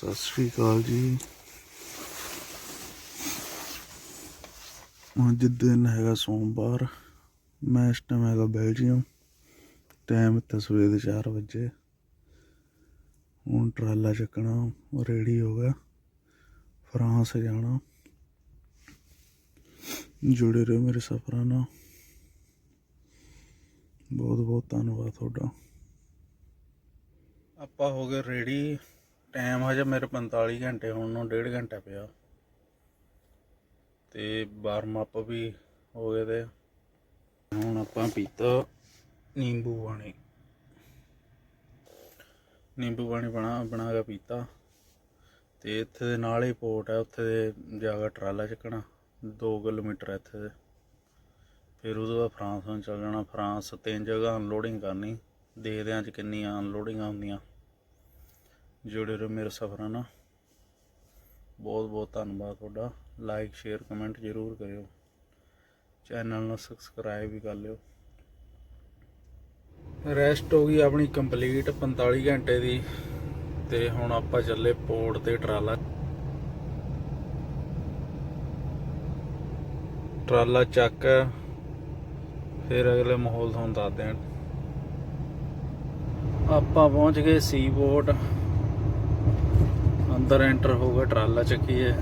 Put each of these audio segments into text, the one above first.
ਸਤਿ ਸ਼੍ਰੀ ਅਕਾਲ ਜੀ ਅੱਜ ਦਿਨ ਹੈਗਾ ਸੋਮਵਾਰ, ਮੈਂ ਇਸ ਟਾਈਮ ਹੈਗਾ ਬੈਲਜੀਅਮ ਟਾਈਮ ਇੱਥੇ ਸਵੇਰ ਦੇ 4 ਵਜੇ। ਹੁਣ ਟਰਾਲਾ ਚੱਕਣਾ ਰੈਡੀ ਹੋ ਗਿਆ, ਫਰਾਂਸ ਜਾਣਾ। ਜੁੜੇ ਰਹੋ ਮੇਰੇ ਸਫ਼ਰਾਂ ਨਾਲ। ਬਹੁਤ ਬਹੁਤ ਧੰਨਵਾਦ ਤੁਹਾਡਾ। ਆਪਾਂ ਹੋ ਗਏ ਰੈਡੀ ਟਾਈਮ ਹਜੇ ਮੇਰੇ 45 ਘੰਟੇ, ਹੁਣ ਨੂੰ ਡੇਢ ਘੰਟਾ ਪਿਆ। ਤੇ ਵਾਰਮ ਅਪ ਵੀ ਹੋ ਗਏ ਤੇ ਹੁਣ ਆਪਾਂ ਪੀਤਾ ਨਿੰਬੂ ਪਾਣੀ। ਨਿੰਬੂ ਪਾਣੀ ਬਣਾ ਬਣਾ ਕੇ ਪੀਤਾ। ਤੇ ਇੱਥੇ ਦੇ ਨਾਲ ਹੀ ਪੋਰਟ ਹੈ ਉੱਥੇ ਦੇ ਜਾ ਕੇ ਟਰਾਲਾ ਚੱਕਣਾ 2 ਕਿਲੋਮੀਟਰ ਇੱਥੇ ਦੇ। ਫਿਰ ਉਹਦੇ ਬਾਅਦ ਫਰਾਂਸ ਨੂੰ ਚੱਲ ਜਾਣਾ। ਫਰਾਂਸ ਤਿੰਨ ਜਗ੍ਹਾ ਅਨਲੋਡਿੰਗ ਕਰਨੀ, ਦੇਖਦੇ ਹਾਂ ਅੱਜ ਕਿੰਨੀਆਂ ਅਨਲੋਡਿੰਗਾਂ ਹੁੰਦੀਆਂ। ਜੁੜੇ ਰਹੋ ਮੇਰੇ ਸਫ਼ਰਾਂ ਨਾਲ। ਬਹੁਤ ਬਹੁਤ ਧੰਨਵਾਦ ਤੁਹਾਡਾ। ਲਾਈਕ ਸ਼ੇਅਰ ਕਮੈਂਟ ਜ਼ਰੂਰ ਕਰਿਓ। ਚੈਨਲ ਨੂੰ ਸਬਸਕ੍ਰਾਈਬ ਵੀ ਕਰ ਲਿਓ। ਰੈਸਟ ਹੋ ਗਈ ਆਪਣੀ ਕੰਪਲੀਟ 45 ਘੰਟੇ ਦੀ ਤੇ ਹੁਣ ਆਪਾਂ ਚੱਲੇ ਪੋਰਟ ਤੇ ਟਰਾਲਾ। ਟਰਾਲਾ ਚੱਕ ਫਿਰ ਅਗਲੇ ਮਾਹੌਲ ਤੁਹਾਨੂੰ ਦੱਸਦੇ ਹਾਂ ਆਪਾਂ ਪਹੁੰਚ ਗਏ ਸੀ ਪੋਰਟ ਅੰਦਰ ਐਂਟਰ ਹੋ ਗਿਆ ਟਰਾਲਾ ਚੱਕੀਏ।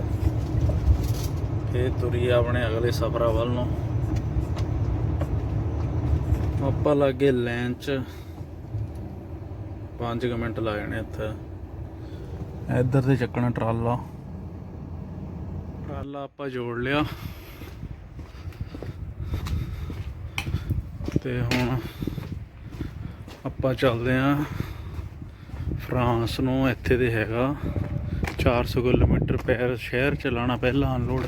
ਫੇਰ ਤੁਰੀ ਆਪਣੇ ਅਗਲੇ ਸਫ਼ਰਾਂ ਵੱਲ ਨੂੰ। ਆਪਾਂ ਲੱਗੇ ਲਾਈਨ 'ਚ 5 ਮਿੰਟ ਲੱਗ ਜਾਣੇ ਇੱਥੇ। ਇੱਧਰ ਤੇ ਚੱਕਣਾ ਟਰਾਲਾ। ਟਰਾਲਾ ਆਪਾਂ ਜੋੜ ਲਿਆ। ਤੇ ਹੁਣ ਆਪਾਂ ਚੱਲਦੇ ਆਂ। ਫਰਾਂਸ ਨੂੰ ਇੱਥੇ ਦੇ ਹੈਗਾ। 400 ਕਿਲੋਮੀਟਰ ਪੈਰ ਸ਼ਹਿਰ ਚਲਾਣਾ ਪਹਿਲਾਂ ਅਨਲੋਡ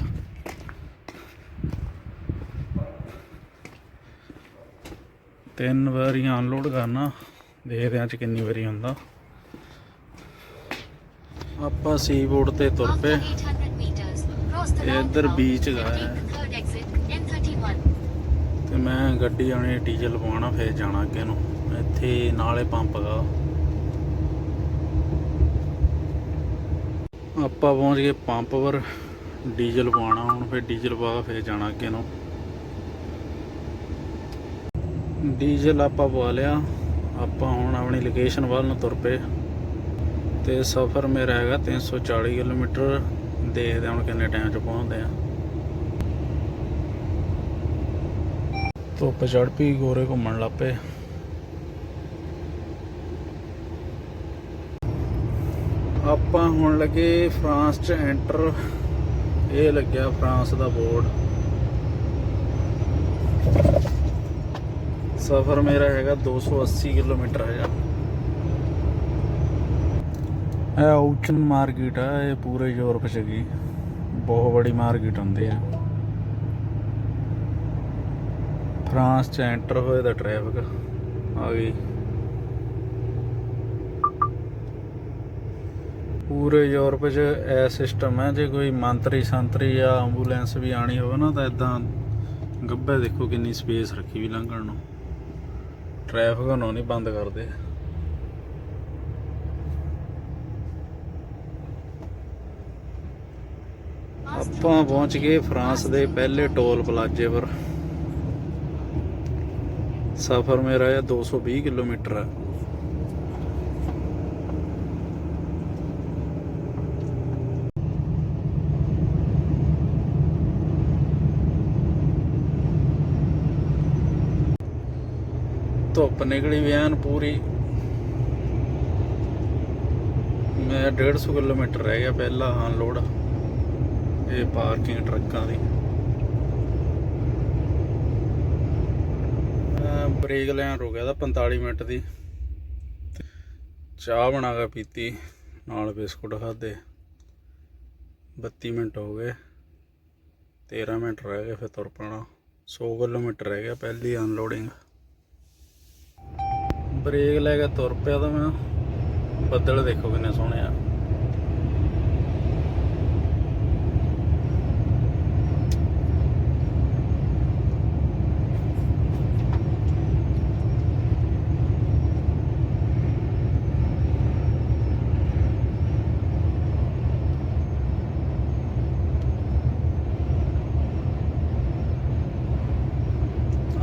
ਤਿੰਨ ਵਾਰੀ ਅਨਲੋਡ ਕਰਨਾ, ਦੇਖਦੇ ਆਂ ਚ ਕਿੰਨੀ ਵਾਰੀ ਹੁੰਦਾ। ਆਪਾਂ ਸੀ ਬੋਰਡ ਤੇ ਤੁਰ ਪਏ। ਇੱਧਰ ਬੀਚ ਗਾਇਆ ਤੇ ਮੈਂ ਗੱਡੀ ਆਣੇ ਡੀਜ਼ਲ ਪਵਾਉਣਾ, ਫੇਰ ਜਾਣਾ ਅੱਗੇ ਨੂੰ। ਇੱਥੇ ਨਾਲੇ ਪੰਪ ਗਾ। ਆਪਾਂ ਪਹੁੰਚ ਗਏ ਪੰਪ ਪਰ। ਡੀਜ਼ਲ ਪਵਾਉਣਾ ਹੁਣ, ਫਿਰ ਡੀਜ਼ਲ ਪਾ ਫਿਰ ਜਾਣਾ ਅੱਗੇ ਨੂੰ। ਡੀਜ਼ਲ ਆਪਾਂ ਪਵਾ ਲਿਆ। ਆਪਾਂ ਹੁਣ ਆਪਣੀ ਲੋਕੇਸ਼ਨ ਵੱਲ ਨੂੰ ਤੁਰ ਪਏ। ਤੇ ਸਫ਼ਰ ਮੇਰਾ ਹੈਗਾ 340 ਕਿਲੋਮੀਟਰ। ਦੇਖਦੇ ਹਾਂ ਹੁਣ ਕਿੰਨੇ ਟਾਈਮ 'ਚ ਪਹੁੰਚਦੇ ਆ ਧੁੱਪ ਚੜ ਪਈ, ਗੋਰੇ ਘੁੰਮਣ ਲੱਗ ਆਪਾਂ ਹੁਣ ਲੱਗੇ ਫਰਾਂਸ 'ਚ ਐਂਟਰ ਇਹ ਲੱਗਿਆ ਫਰਾਂਸ ਦਾ ਬੋਰਡ। ਸਫ਼ਰ ਮੇਰਾ ਹੈਗਾ 280 ਕਿਲੋਮੀਟਰ ਹੈਗਾ ਇਹ ਔਚਨ ਮਾਰਕੀਟ ਆ, ਇਹ ਪੂਰੇ ਯੂਰਪ 'ਚ ਗਈ ਬਹੁਤ ਬੜੀ ਮਾਰਕੀਟ ਹੁੰਦੀ ਆ। ਫਰਾਂਸ 'ਚ ਐਂਟਰ ਹੋਏ ਦਾ ਟ੍ਰੈਫਿਕ ਆ ਗਈ। ਪੂਰੇ ਯੂਰਪ 'ਚ ਇਹ ਸਿਸਟਮ ਹੈ, ਜੇ ਕੋਈ ਮੰਤਰੀ, ਸੰਤਰੀ ਜਾਂ ਐਂਬੂਲੈਂਸ ਵੀ ਆਣੀ ਹੋਵੇ ਨਾ, ਤਾਂ ਇਦਾਂ ਗੱਬੇ ਦੇਖੋ ਕਿੰਨੀ ਸਪੇਸ ਰੱਖੀ ਵੀ ਲੰਘਣ ਨੂੰ। ਟ੍ਰੈਫਿਕ ਨੂੰ ਨਹੀਂ ਬੰਦ ਕਰਦੇ। ਆਪਾਂ ਪਹੁੰਚ ਗਏ ਫਰਾਂਸ ਦੇ ਪਹਿਲੇ ਟੋਲ ਪਲਾਜ਼ੇ ਪਰ। ਸਫ਼ਰ ਮੇਰਾ ਹੈ 220 ਕਿਲੋਮੀਟਰ ਹੈ। ਧੁੱਪ ਨਿਕਲੀ ਵੀ ਪੂਰੀ। ਮੈਂ 150 ਕਿਲੋਮੀਟਰ ਰਹਿ ਗਿਆ ਪਹਿਲਾ ਅਨਲੋਡ ਇਹ ਪਾਰਕਿੰਗ ਟਰੱਕਾਂ ਦੀ। ਬ੍ਰੇਕ ਲੈਣ ਰੁਕਿਆ ਦਾ 45 ਮਿੰਟ ਦੀ। ਚਾਹ ਬਣਾ ਕੇ ਪੀਤੀ, ਨਾਲ ਬਿਸਕੁਟ ਖਾਦੇ 32 ਮਿੰਟ ਹੋ ਗਏ। 13 ਮਿੰਟ ਰਹਿ ਗਏ ਫਿਰ ਤੁਰ ਪੈਣਾ। 100 ਕਿਲੋਮੀਟਰ ਰਹਿ ਗਿਆ ਪਹਿਲੀ ਅਨਲੋਡਿੰਗ ਬ੍ਰੇਕ ਲੈ ਕੇ ਤੁਰ ਪਿਆ ਤਾਂ ਮੈਂ। ਬੱਦਲ ਦੇਖੋ ਕਿੰਨੇ ਸੋਹਣੇ ਆ।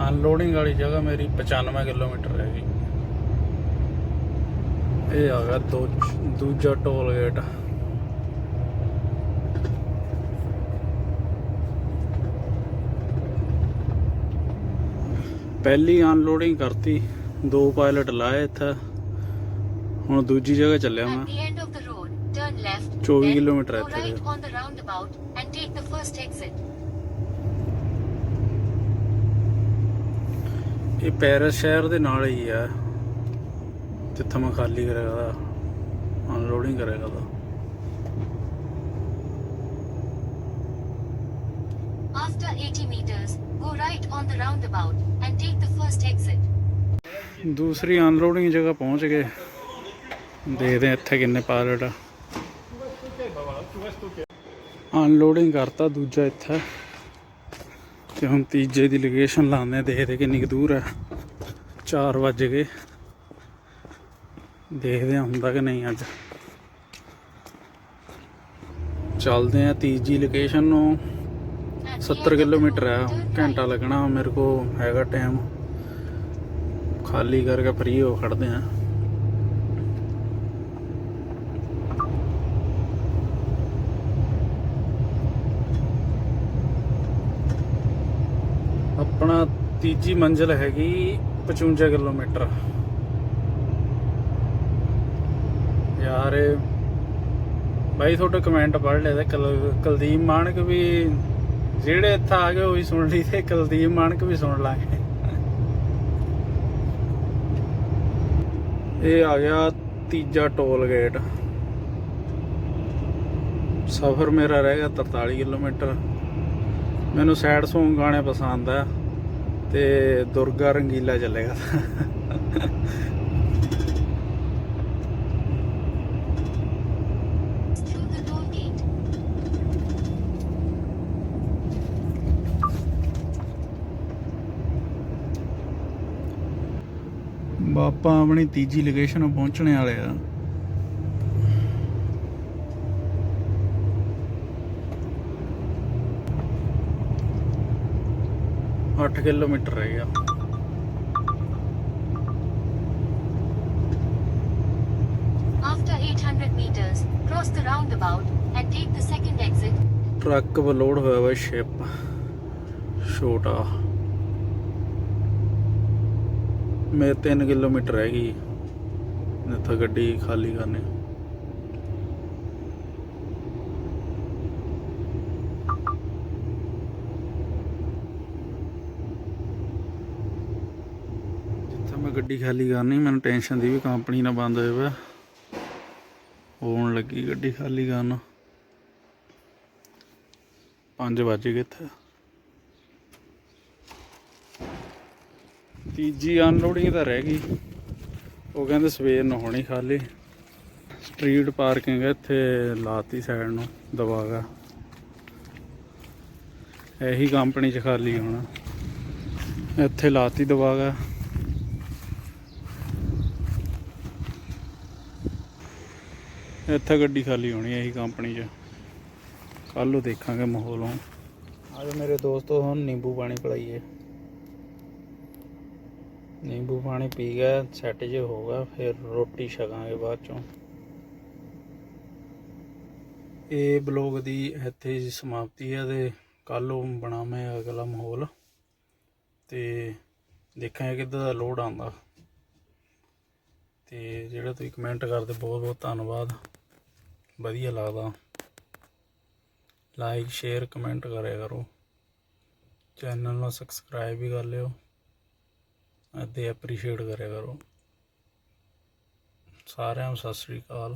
ਅਨਲੋਡਿੰਗ ਵਾਲੀ ਜਗ੍ਹਾ ਮੇਰੀ 95 ਕਿਲੋਮੀਟਰ ਹੈਗੀ ਇਹ ਆ ਗਿਆ ਦੋ ਦੂਜਾ ਟੋਲ ਗੇਟ ਪਹਿਲੀ ਅਨਲੋਡਿੰਗ ਕਰਤੀ ਦੋ ਪਾਇਲਟ ਲਾਏ ਇੱਥੇ ਹੁਣ ਦੂਜੀ ਜਗ੍ਹਾ ਚੱਲਿਆ ਮੈਂ At the end of the road, turn left. 24 then kilometre ਇੱਥੇ. ਇਹ ਪੈਰਿਸ ਸ਼ਹਿਰ ਦੇ ਨਾਲ ਹੀ ਆ ਜਿੱਥੇ ਮੈਂ ਖਾਲੀ ਕਰੇਗਾ ਅਨਲੋਡਿੰਗ ਕਰੇਗਾ ਤਾਂ After 80 meters, go right on the roundabout and take the first exit. ਦੂਸਰੀ ਅਨਲੋਡਿੰਗ ਜਗ੍ਹਾ ਪਹੁੰਚ ਗਏ। ਦੇਖਦੇ ਇੱਥੇ ਕਿੰਨੇ ਪਾਇਲਟ ਆ। ਅਨਲੋਡਿੰਗ ਕਰਤਾ ਦੂਜਾ ਇੱਥੇ। ਤੇ ਹੁਣ ਤੀਜੇ ਦੀ ਲੋਕੇਸ਼ਨ ਲਾਉਂਦੇ ਦੇਖਦੇ ਕਿੰਨੀ ਕੁ ਦੂਰ ਹੈ 4 ਵੱਜ ਗਏ। ਦੇਖਦੇ ਹਾਂ ਹੁੰਦਾ ਕਿ ਨਹੀਂ ਅੱਜ। ਚੱਲਦੇ ਆ ਤੀਜੀ ਲੋਕੇਸ਼ਨ ਨੂੰ। At 70 ਕਿਲੋਮੀਟਰ ਹੈ ਘੰਟਾ ਲੱਗਣਾ ਮੇਰੇ ਕੋ ਹੈਗਾ ਟਾਈਮ ਖਾਲੀ ਕਰਕੇ ਫ੍ਰੀ ਹੋ ਖੜਦੇ ਆ ਆਪਣਾ ਤੀਜੀ ਮੰਜ਼ਿਲ ਹੈਗੀ 55 ਕਿਲੋਮੀਟਰ। ਯਾਰ ਬਾਈ, ਤੁਹਾਡੇ ਕਮੈਂਟ ਪੜ੍ਹ ਲਿਆ ਤੇ ਕੁਲਦੀਪ ਮਾਨਕ ਵੀ ਜਿਹੜੇ ਇੱਥੇ ਆ ਗਏ, ਉਹ ਵੀ ਸੁਣ ਲਈ ਤੇ ਕੁਲਦੀਪ ਮਾਨਕ ਵੀ ਸੁਣ ਲਾਂਗੇ। ਇਹ ਆ ਗਿਆ ਤੀਜਾ ਟੋਲ ਗੇਟ। ਸਫ਼ਰ ਮੇਰਾ ਰਹਿ ਗਿਆ 43 ਕਿਲੋਮੀਟਰ। ਮੈਨੂੰ ਸੈਡ Song ਗਾਣੇ ਪਸੰਦ ਆ ਤੇ ਦੁਰਗਾ ਰੰਗੀਲਾ ਚੱਲੇਗਾ। ਬਾਪਾ ਆਪਣੀ ਤੀਜੀ ਲੋਕੇਸ਼ਨ ਪਹੁੰਚਣੇ ਵਾਲੇ ਆ ਅੱਠ ਕਿਲੋਮੀਟਰ ਰਹਿ ਗਿਆ After 800 meters, cross the roundabout and take the second exit. Truck load ਹੋਇਆ ਵਾ ਸ਼ਿਪ ਛੋਟਾ ਮੇਰੇ 3 ਕਿਲੋਮੀਟਰ ਰਹਿ ਗਈ ਇੱਥੇ ਗੱਡੀ ਖਾਲੀ ਕਰਨੀ। ਜਿੱਥੇ ਮੈਂ ਗੱਡੀ ਖਾਲੀ ਕਰਨੀ, ਮੈਨੂੰ ਟੈਨਸ਼ਨ ਦੀ ਵੀ ਕੰਪਨੀ ਨਾ ਬੰਦ ਹੋਏ ਵਾ। ਹੋਣ ਲੱਗੀ ਗੱਡੀ ਖਾਲੀ ਕਰਨ। 5 ਵਜ ਗਏ ਇੱਥੇ। ਤੀਜੀ ਅਨਲੋਡਿੰਗ ਤਾਂ ਰਹਿ ਗਈ। ਉਹ ਕਹਿੰਦੇ ਸਵੇਰ ਨੂੰ ਹੋਣੀ ਖਾਲੀ। ਸਟਰੀਟ ਪਾਰਕਿੰਗ ਇੱਥੇ, ਲਾਤੀ ਸਾਈਡ ਨੂੰ ਦਵਾਗਾ ਇਹੀ ਕੰਪਨੀ ਚ ਖਾਲੀ ਹੋਣਾ। ਇੱਥੇ ਲਾਤੀ ਦਵਾਗਾ ਇੱਥੇ ਗੱਡੀ ਖਾਲੀ ਹੋਣੀ ਇਹੀ ਕੰਪਨੀ ਚ। ਕੱਲ ਨੂੰ ਦੇਖਾਂਗੇ ਹੁਣ। ਅੱਜ ਮੇਰੇ ਦੋਸਤੋ, ਹੁਣ ਨਿੰਬੂ ਪਾਣੀ ਪਿਲਾਈਏ। ਨਿੰਬੂ ਪਾਣੀ ਪੀ ਗਿਆ ਸੈੱਟ ਜੇ ਹੋਗਾ ਫਿਰ ਰੋਟੀ ਛਕਾਂਗੇ ਬਾਅਦ ਚੋਂ। ਇਹ ਬਲੌਗ ਦੀ ਇੱਥੇ ਹੀ ਸਮਾਪਤੀ ਹੈ ਤੇ ਕੱਲ ਉਹ ਬਣਾਵਾਂ ਅਗਲਾ ਮਾਹੌਲ। ਤੇ ਦੇਖਾਂਗੇ ਕਿੱਦਾਂ ਦਾ ਲੋਡ ਆਉਂਦਾ। ਤੇ ਜਿਹੜਾ ਤੁਸੀਂ ਕਮੈਂਟ ਕਰਦੇ, ਬਹੁਤ ਬਹੁਤ ਧੰਨਵਾਦ। ਵਧੀਆ ਲੱਗਦਾ। ਲਾਈਕ ਸ਼ੇਅਰ ਕਮੈਂਟ ਕਰਿਆ ਕਰੋ। ਚੈਨਲ ਨੂੰ ਸਬਸਕ੍ਰਾਈਬ ਵੀ ਕਰ ਲਿਓ। ਅਤੇ ਐਪਰੀਸ਼ੀਏਟ ਕਰਿਆ ਕਰੋ। ਸਾਰਿਆਂ ਨੂੰ ਸਤਿ ਸ੍ਰੀ ਅਕਾਲ।